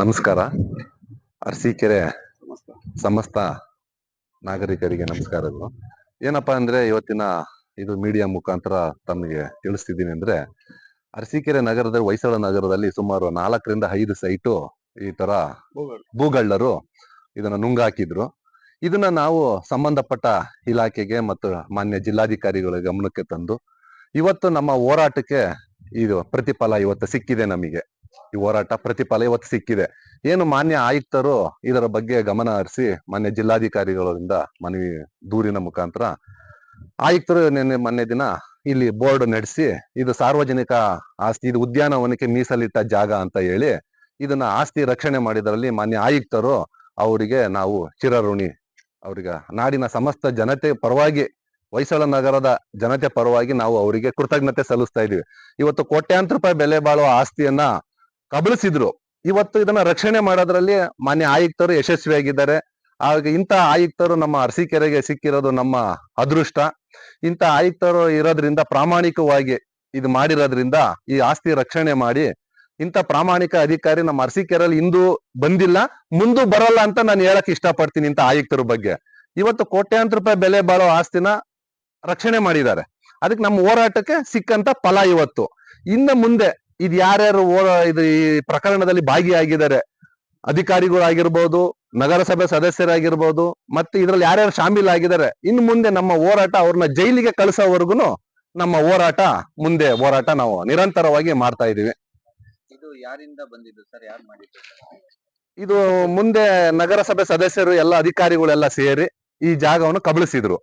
ನಮಸ್ಕಾರ. ಅರಸೀಕೆರೆ ಸಮಸ್ತ ನಾಗರಿಕರಿಗೆ ನಮಸ್ಕಾರಗಳು ಏನಪ್ಪಾ ಅಂದ್ರೆ ಇವತ್ತಿನ ಇದು ಮೀಡಿಯಾ ಮುಖಾಂತರ ತಮಗೆ ತಿಳಿಸ್ತಿದ್ದೀನಿ ಅಂದ್ರೆ, ಅರಸೀಕೆರೆ ನಗರದ ಹೊಯ್ಸಳ ನಗರದಲ್ಲಿ ಸುಮಾರು ನಾಲ್ಕರಿಂದ ಐದು ಸೈಟು ಈ ತರ ಭೂಗಳ್ಳರು ಇದನ್ನ ನುಂಗಾಕಿದ್ರು. ಇದನ್ನ ನಾವು ಸಂಬಂಧಪಟ್ಟ ಇಲಾಖೆಗೆ ಮತ್ತು ಮಾನ್ಯ ಜಿಲ್ಲಾಧಿಕಾರಿಗಳ ಗಮನಕ್ಕೆ ತಂದು, ಇವತ್ತು ನಮ್ಮ ಹೋರಾಟಕ್ಕೆ ಇದು ಪ್ರತಿಫಲ ಇವತ್ತು ಸಿಕ್ಕಿದೆ ನಮಗೆ. ಈ ಹೋರಾಟ ಪ್ರತಿಫಲ ಇವತ್ತು ಸಿಕ್ಕಿದೆ. ಏನು ಮಾನ್ಯ ಆಯುಕ್ತರು ಇದರ ಬಗ್ಗೆ ಗಮನ ಹರಿಸಿ, ಮಾನ್ಯ ಜಿಲ್ಲಾಧಿಕಾರಿಗಳಿಂದ ಮನವಿ ದೂರಿನ ಮುಖಾಂತರ ಆಯುಕ್ತರು ನಿನ್ನೆ ಮೊನ್ನೆ ದಿನ ಇಲ್ಲಿ ಬೋರ್ಡ್ ನಡೆಸಿ, ಇದು ಸಾರ್ವಜನಿಕ ಆಸ್ತಿ, ಇದು ಉದ್ಯಾನವನಕ್ಕೆ ಮೀಸಲಿಟ್ಟ ಜಾಗ ಅಂತ ಹೇಳಿ ಇದನ್ನ ಆಸ್ತಿ ರಕ್ಷಣೆ ಮಾಡಿದರಲ್ಲಿ ಮಾನ್ಯ ಆಯುಕ್ತರು ಅವರಿಗೆ ನಾವು ಚಿರಋಣಿ. ಅವರಿಗೆ ನಾಡಿನ ಸಮಸ್ತ ಜನತೆ ಪರವಾಗಿ, ಹೊಯ್ಸಳ ನಗರದ ಜನತೆ ಪರವಾಗಿ ನಾವು ಅವರಿಗೆ ಕೃತಜ್ಞತೆ ಸಲ್ಲಿಸ್ತಾ ಇದೀವಿ ಇವತ್ತು ಕೋಟ್ಯಾಂತರ ರೂಪಾಯಿ ಬೆಲೆ ಬಾಳುವ ಆಸ್ತಿಯನ್ನ ಕಬಳಿಸಿದ್ರು. ಇವತ್ತು ಇದನ್ನ ರಕ್ಷಣೆ ಮಾಡೋದ್ರಲ್ಲಿ ಮಾನ್ಯ ಆಯುಕ್ತರು ಯಶಸ್ವಿಯಾಗಿದ್ದಾರೆ. ಆಗ ಇಂಥ ಆಯುಕ್ತರು ನಮ್ಮ ಅರಸೀಕೆರೆಗೆ ಸಿಕ್ಕಿರೋದು ನಮ್ಮ ಅದೃಷ್ಟ. ಇಂಥ ಆಯುಕ್ತರು ಇರೋದ್ರಿಂದ ಪ್ರಾಮಾಣಿಕವಾಗಿ ಇದು ಮಾಡಿರೋದ್ರಿಂದ ಈ ಆಸ್ತಿ ರಕ್ಷಣೆ ಮಾಡಿ ಇಂಥ ಪ್ರಾಮಾಣಿಕ ಅಧಿಕಾರಿ ನಮ್ಮ ಅರಸೀಕೆರೆಯಲ್ಲಿ ಇಂದು ಬಂದಿಲ್ಲ, ಮುಂದೂ ಬರಲ್ಲ ಅಂತ ನಾನು ಹೇಳಕ್ ಇಷ್ಟಪಡ್ತೀನಿ ಇಂಥ ಆಯುಕ್ತರ ಬಗ್ಗೆ. ಇವತ್ತು ಕೋಟ್ಯಾಂತರ ರೂಪಾಯಿ ಬೆಲೆ ಬಾಳೋ ಆಸ್ತಿನ ರಕ್ಷಣೆ ಮಾಡಿದ್ದಾರೆ. ಅದಕ್ಕೆ ನಮ್ಮ ಹೋರಾಟಕ್ಕೆ ಸಿಕ್ಕಂತ ಫಲ ಇವತ್ತು. ಇನ್ನು ಮುಂದೆ ಇದು ಯಾರ್ಯಾರು ಇದು ಈ ಪ್ರಕರಣದಲ್ಲಿ ಭಾಗಿಯಾಗಿದ್ದಾರೆ ಅಧಿಕಾರಿಗಳಾಗಿರ್ಬೋದು ನಗರಸಭೆ ಸದಸ್ಯರಾಗಿರ್ಬೋದು ಮತ್ತೆ ಇದ್ರಲ್ಲಿ ಯಾರ್ಯಾರು ಶಾಮೀಲ್ ಆಗಿದ್ದಾರೆ ಇನ್ನು ಮುಂದೆ ನಮ್ಮ ಹೋರಾಟ ಅವ್ರನ್ನ ಜೈಲಿಗೆ ಕಳಿಸೋವರೆಗೂ ನಮ್ಮ ಹೋರಾಟ ಮುಂದೆ ಹೋರಾಟ ನಾವು ನಿರಂತರವಾಗಿ ಮಾಡ್ತಾ ಇದೀವಿ ಇದು ಯಾರಿಂದ ಬಂದಿದ್ದು ಸರ್? ಯಾರು ಮಾಡಿದ್ದು? ಇದು ಮುಂದೆ ನಗರಸಭೆ ಸದಸ್ಯರು ಎಲ್ಲ ಅಧಿಕಾರಿಗಳೆಲ್ಲ ಸೇರಿ ಈ ಜಾಗವನ್ನು ಕಬಳಿಸಿದ್ರು.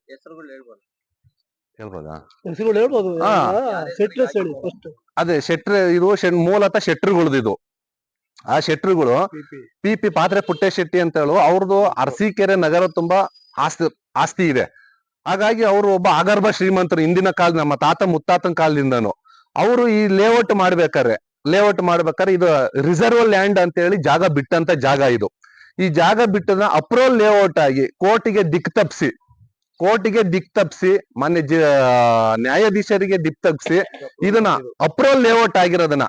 ಹೇಳ್ಬೋದು? ಹೇಳ್ಬೋದಾ ಹೆಸರುಗಳು ಹೇಳ್ಬೋದು. ಹಾ. ಸೆಟ್ರೆಸ್ ಹೇಳಿ? ಫಸ್ಟ್ ಅದೇ ಶೆಟ್ರ ಇದು ಮೂಲತಃ ಶೆಟ್ರುಗಳದ್ದು. ಇದು ಆ ಶೆಟ್ರುಗಳು ಪಿ ಪಿ. ಪಾತ್ರೆ ಪುಟ್ಟೆ ಶೆಟ್ಟಿ ಅಂತ ಹೇಳು ಅವ್ರದ್ದು ಅರಸೀಕೆರೆ ನಗರ ತುಂಬಾ ಆಸ್ತಿ ಆಸ್ತಿ ಇದೆ. ಹಾಗಾಗಿ ಅವರು ಒಬ್ಬ ಆಗರ್ಭ ಶ್ರೀಮಂತರು ಹಿಂದಿನ ಕಾಲ ನಮ್ಮ ತಾತ ಮುತ್ತಾತನ ಕಾಲದಿಂದನು. ಅವರು ಈ ಲೇಔಟ್ ಮಾಡ್ಬೇಕಾರೆ ಲೇಔಟ್ ಮಾಡ್ಬೇಕಾದ್ರೆ ಇದು ರಿಸರ್ವ್ ಲ್ಯಾಂಡ್ ಅಂತ ಹೇಳಿ ಜಾಗ ಬಿಟ್ಟಂತ ಜಾಗ ಇದು. ಈ ಜಾಗ ಬಿಟ್ಟದ ಅಪ್ರೋಲ್ ಲೇಔಟ್ ಆಗಿ ಕೋರ್ಟಿಗೆ ದಿಕ್ ತಪ್ಸಿ ಕೋರ್ಟಿಗೆ ದಿಕ್ ತಪ್ಸಿ ಮಾನ್ಯ ನ್ಯಾಯಾಧೀಶರಿಗೆ ದಿಕ್ ತಪ್ಸಿ ಇದನ್ನ ಅಪ್ರೋಲ್ ಲೇಔಟ್ ಆಗಿರೋದನ್ನ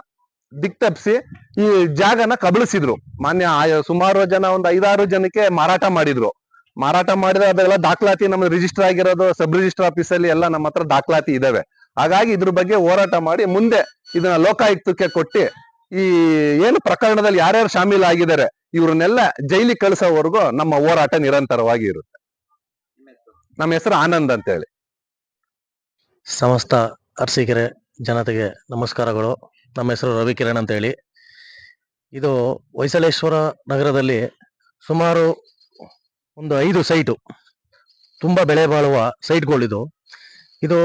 ದಿಕ್ ತಪ್ಸಿ ಈ ಜಾಗನ ಕಬಳಿಸಿದ್ರು. ಮಾನ್ಯ ಸುಮಾರು ಜನ, ಒಂದ್ ಐದಾರು ಜನಕ್ಕೆ ಮಾರಾಟ ಮಾಡಿದ್ರು. ಮಾರಾಟ ಮಾಡಿದ್ರೆ ಅದೆಲ್ಲ ದಾಖಲಾತಿ ನಮ್ಮ ರಿಜಿಸ್ಟರ್ ಆಗಿರೋದು ಸಬ್ ರಿಜಿಸ್ಟರ್ ಆಫೀಸ್ ಅಲ್ಲಿ ಎಲ್ಲ ನಮ್ಮ ಹತ್ರ ದಾಖಲಾತಿ ಇದಾವೆ. ಹಾಗಾಗಿ ಇದ್ರ ಬಗ್ಗೆ ಹೋರಾಟ ಮಾಡಿ ಮುಂದೆ ಇದನ್ನ ಲೋಕಾಯುಕ್ತಕ್ಕೆ ಕೊಟ್ಟಿ, ಈ ಏನು ಪ್ರಕರಣದಲ್ಲಿ ಯಾರ್ಯಾರು ಶಾಮೀಲ್ ಆಗಿದ್ದಾರೆ, ಇವ್ರನ್ನೆಲ್ಲ ಜೈಲಿಗೆ ಕಳಿಸೋವರೆಗೂ ನಮ್ಮ ಹೋರಾಟ ನಿರಂತರವಾಗಿ ಇರುತ್ತೆ. ನಿಮ್ಮ ಹೆಸರು ಆನಂದ್ ಅಂತ ಹೇಳಿ ಸಮಸ್ತ ಅರಸೀಕೆರೆ ಜನತೆಗೆ ನಮಸ್ಕಾರಗಳು. ನಮ್ಮ ಹೆಸರು ರವಿಕಿರಣ್ ಅಂತ ಹೇಳಿ ಇದು ಹೊಯ್ಸಳೇಶ್ವರ ನಗರದಲ್ಲಿ ಸುಮಾರು ಒಂದು ಐದು ಸೈಟು, ತುಂಬಾ ಬೆಳೆ ಬಾಳುವ ಸೈಟ್ಗಳಿದು ಇದು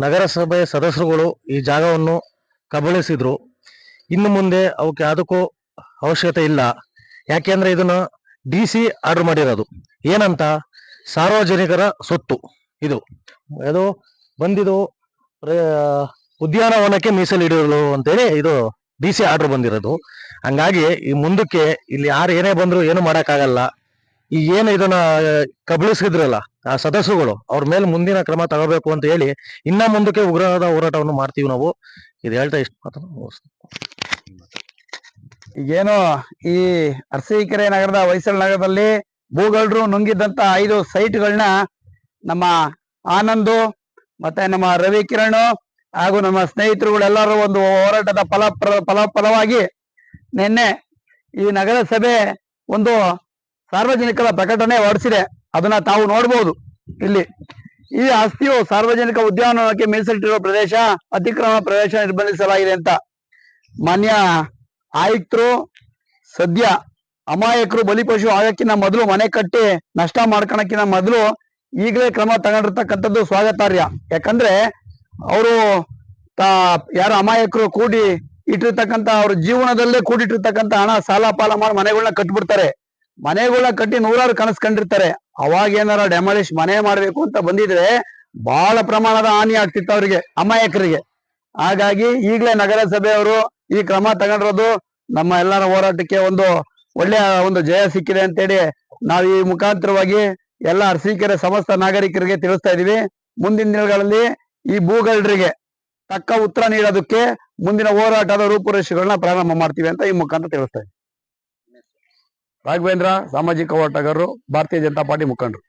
ನಗರಸಭೆ ಸದಸ್ಯರುಗಳು ಈ ಜಾಗವನ್ನು ಕಬಳಿಸಿದ್ರು. ಇನ್ನು ಮುಂದೆ ಅವಕ್ಕೆ ಅದಕ್ಕೂ ಅವಶ್ಯಕತೆ ಇಲ್ಲ. ಯಾಕೆಂದ್ರೆ ಇದನ್ನ ಡಿ ಸಿ ಆರ್ಡರ್ ಮಾಡಿರೋದು. ಏನಂತ? ಸಾರ್ವಜನಿಕರ ಸೊತ್ತು ಇದು ಅದು ಬಂದಿದ್ದು ಉದ್ಯಾನವನಕ್ಕೆ ಮೀಸಲಿಡಲು ಅಂತೇಳಿ ಇದು ಡಿ ಸಿ ಆರ್ಡರ್ ಬಂದಿರೋದು. ಹಂಗಾಗಿ ಈ ಮುಂದಕ್ಕೆ ಇಲ್ಲಿ ಯಾರು ಏನೇ ಬಂದ್ರು ಏನು ಮಾಡೋಕ್ಕಾಗಲ್ಲ. ಈ ಏನು ಇದನ್ನ ಕಬಳಿಸಿದ್ರಲ್ಲ ಆ ಸದಸ್ಯರುಗಳು ಅವ್ರ ಮೇಲೆ ಮುಂದಿನ ಕ್ರಮ ತಗೋಬೇಕು ಅಂತ ಹೇಳಿ ಇನ್ನ ಮುಂದಕ್ಕೆ ಉಗ್ರವಾದ ಹೋರಾಟವನ್ನು ಮಾಡ್ತೀವಿ ನಾವು. ಇದು ಹೇಳ್ತಾ ಇಷ್ಟು ಮಾತ್ರ. ಈಗೇನು ಈ ಅರಸೀಕೆರೆ ನಗರದ ಹೊಯ್ಸಳ ನಗರದಲ್ಲಿ ಭೂಗಳ್ರು ನುಂಗಿದ್ದಂತ ಐದು ಸೈಟ್ಗಳನ್ನ ನಮ್ಮ ಆನಂದು ಮತ್ತೆ ನಮ್ಮ ರವಿ ಕಿರಣ್ ಹಾಗೂ ನಮ್ಮ ಸ್ನೇಹಿತರುಗಳೆಲ್ಲರೂ ಒಂದು ಹೋರಾಟದ ಫಲ ಫಲ ಫಲವಾಗಿ ನಿನ್ನೆ ಈ ನಗರಸಭೆ ಒಂದು ಸಾರ್ವಜನಿಕರ ಪ್ರಕಟಣೆ ಹೊರಡಿಸಿದೆ. ಅದನ್ನ ತಾವು ನೋಡಬಹುದು ಇಲ್ಲಿ. ಈ ಆಸ್ತಿಯು ಸಾರ್ವಜನಿಕ ಉದ್ಯಾನವನಕ್ಕೆ ಮೀಸಲಿಟ್ಟಿರುವ ಪ್ರದೇಶ, ಅತಿಕ್ರಮ ಪ್ರದೇಶ ನಿರ್ಬಂಧಿಸಲಾಗಿದೆ ಅಂತ ಮಾನ್ಯ ಆಯುಕ್ತರು ಸದ್ಯ ಅಮಾಯಕರು ಬಲಿಪಶು ಆಗಕ್ಕಿಂತ ಮೊದಲು ಮನೆ ಕಟ್ಟಿ ನಷ್ಟ ಮಾಡ್ಕೊಳಕ್ಕಿಂತ ಮೊದಲು ಈಗಲೇ ಕ್ರಮ ತಗೊಂಡಿರ್ತಕ್ಕಂಥದ್ದು ಸ್ವಾಗತಾರ್ಹ ಯಾಕಂದ್ರೆ ಅವರು ತಾ ಯಾರು ಅಮಾಯಕರು ಕೂಡಿ ಇಟ್ಟಿರ್ತಕ್ಕಂಥ ಅವ್ರ ಜೀವನದಲ್ಲೇ ಕೂಡಿಟ್ಟಿರ್ತಕ್ಕಂಥ ಹಣ ಸಾಲ ಪಾಲ ಮಾಡಿ ಮನೆಗಳನ್ನ ಕಟ್ಬಿಡ್ತಾರೆ. ಮನೆಗಳನ್ನ ಕಟ್ಟಿ ನೂರಾರು ಕನಸು ಕಂಡಿರ್ತಾರೆ. ಅವಾಗ ಏನಾರ ಡೆಮಾಲಿಶ್ ಮನೆ ಮಾಡ್ಬೇಕು ಅಂತ ಬಂದಿದ್ರೆ ಬಹಳ ಪ್ರಮಾಣದ ಹಾನಿ ಆಗ್ತಿತ್ತು ಅವರಿಗೆ, ಅಮಾಯಕರಿಗೆ. ಹಾಗಾಗಿ ಈಗಲೇ ನಗರಸಭೆಯವರು ಈ ಕ್ರಮ ತಗೊಂಡಿರೋದು ನಮ್ಮ ಎಲ್ಲರ ಹೋರಾಟಕ್ಕೆ ಒಂದು ಒಳ್ಳೆಯ ಒಂದು ಜಯ ಸಿಕ್ಕಿದೆ ಅಂತೇಳಿ ನಾವು ಈ ಮುಖಾಂತರವಾಗಿ ಎಲ್ಲ ಅರಸೀಕೆರೆ ಸಮಸ್ತ ನಾಗರಿಕರಿಗೆ ತಿಳಿಸ್ತಾ ಇದೀವಿ ಮುಂದಿನ ದಿನಗಳಲ್ಲಿ ಈ ಭೂಗಳ್ಳರಿಗೆ ತಕ್ಕ ಉತ್ತರ ನೀಡೋದಕ್ಕೆ ಮುಂದಿನ ಹೋರಾಟದ ರೂಪುರೇಷೆಗಳನ್ನ ಪ್ರಾರಂಭ ಮಾಡ್ತೀವಿ ಅಂತ ಈ ಮುಖಾಂತರ ತಿಳಿಸ್ತಾ ಇದ್ದೀವಿ. ರಾಘವೇಂದ್ರ, ಸಾಮಾಜಿಕ ಹೋರಾಟಗಾರರು, ಭಾರತೀಯ ಜನತಾ ಪಾರ್ಟಿ ಮುಖಂಡರು.